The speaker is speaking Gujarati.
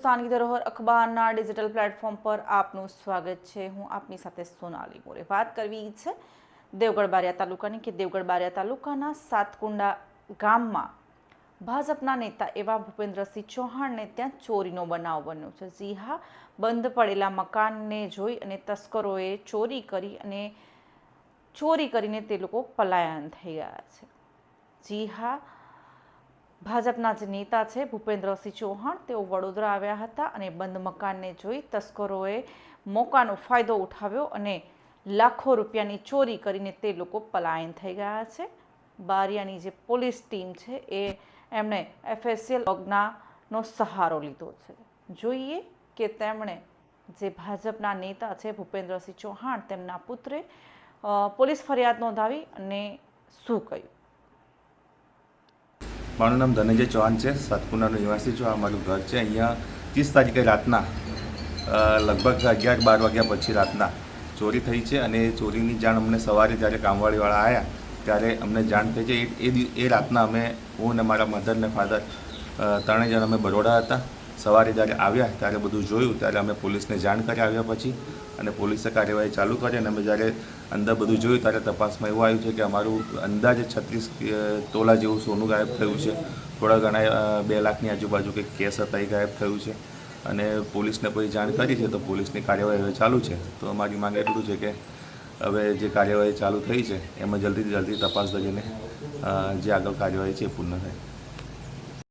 સ્થાનિક ધરોહર અખબારના ડિજિટલ પ્લેટફોર્મ પર આપનું સ્વાગત છે. હું આપની સાથે સોનાલી મોરે વાત કરવી છે દેવગઢ બારિયા તાલુકાની કે દેવગઢ બારિયા તાલુકાના સાતકુંડા ગામમાં ભાજપના નેતા એવા ભૂપેન્દ્રસિંહ ચૌહાણને ત્યાં ચોરીનો બનાવ બન્યો છે. જી હા, બંધ પડેલા મકાનને જોઈ અને તસ્કરોએ ચોરી કરી અને ચોરી કરીને તે લોકો પલાયન થઈ ગયા છે. જી હા ભાજપના જે નેતા છે, ભૂપેન્દ્રસિંહ ચૌહાણ, તેઓ વડોદરા આવ્યા હતા અને બંધ મકાનને જોઈ તસ્કરોએ મોકાનો ફાયદો ઉઠાવ્યો અને લાખો રૂપિયાની ચોરી કરીને તે લોકો પલાયન થઈ ગયા છે. બારિયાની જે પોલીસ ટીમ છે, એ એમણે એફએસએલ યોજનાનો સહારો લીધો છે. જોઈએ કે તેમણે જે ભાજપના નેતા છે, ભૂપેન્દ્રસિંહ ચૌહાણ, તેમના પુત્રે પોલીસ ફરિયાદ નોંધાવી અને શું કહ્યું? મારું નામ ધનંજય ચૌહાણ છે સાતપુરાનો નિવાસી છું. આ મારું ઘર છે. અહીંયા ત્રીસ તારીખે રાતના લગભગ અગિયાર બાર વાગ્યા પછી રાતના ચોરી થઈ છે અને ચોરીની જાણ અમને સવારે જ્યારે કામવાળીવાળા આવ્યા ત્યારે અમને જાણ થઈ છે. એ એ એ રાતના અમે હું અને મારા મધર ને ફાધર ત્રણેય જણ અમે બરોડા હતા. સવારે જ્યારે આવ્યા, ત્યારે બધું જોયું, ત્યારે અમે પોલીસને જાણ કરી આવ્યા પછી અને પોલીસે કાર્યવાહી ચાલુ કરી અને અમે જ્યારે અંદર બધું જોયું, ત્યારે તપાસમાં એવું આવ્યું છે કે અમારું અંદાજે છત્રીસ તોલા જેવું સોનું ગાયબ થયું છે. થોડા ઘણા બે લાખની આજુબાજુ કંઈક કેસ હતા, એ ગાયબ થયું છે. અને પોલીસને પછી જાણ કરી છે તો પોલીસની કાર્યવાહી હવે ચાલુ છે. તો અમારી માંગ એટલું છે કે હવે જે કાર્યવાહી ચાલુ થઈ છે, એમાં જલ્દીથી જલ્દી તપાસ કરીને જે આગળ કાર્યવાહી છે એ પૂર્ણ થાય.